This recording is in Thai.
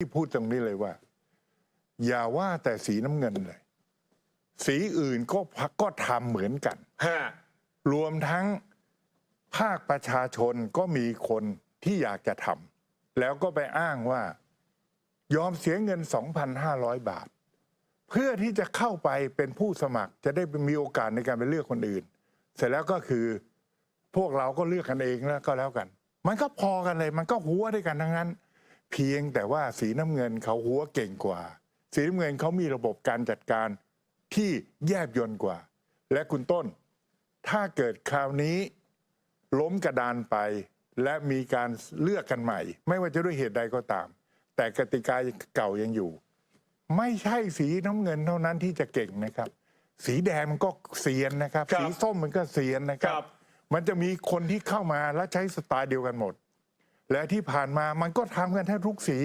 ที่พูดตรงนี้เลยว่า อย่าว่าแต่สีน้ำเงินเลย สีอื่นก็พักก็ทำเหมือนกัน ฮะรวมทั้งภาคประชาชนก็มีคนที่อยากจะทำแล้วก็ไปอ้างว่า ยอมเสียเงิน 2,500 บาท เพื่อที่จะเข้าไปเป็นผู้สมัครจะได้มีโอกาสในการไปเลือกคนอื่น เสร็จแล้วก็คือพวกเราก็เลือกกันเองแล้วก็แล้วกัน มันก็พอกันเลย มันก็หัวด้วยกันทั้งนั้น เพียงแต่ว่าสีน้ำเงินเขาหัวเก่งกว่า สีน้ำเงินเขามีระบบการจัดการที่แยบยลกว่า และคุณต้น ถ้าเกิดคราวนี้ล้มกระดานไป และมีการเลือกกันใหม่ ไม่ว่าจะด้วยเหตุใดก็ตาม แต่กติกาเก่ายังอยู่ ไม่ใช่สีน้ำเงินเท่านั้นที่จะเก่งนะครับ สีแดงมันก็เซียนนะครับครับสีส้มมันก็เซียนนะครัครับบมันจะมีคนที่เข้ามาและใช้สไตล์เดียวกันหมด และที่ผ่านมามันก็ทำกันแทบทุกสี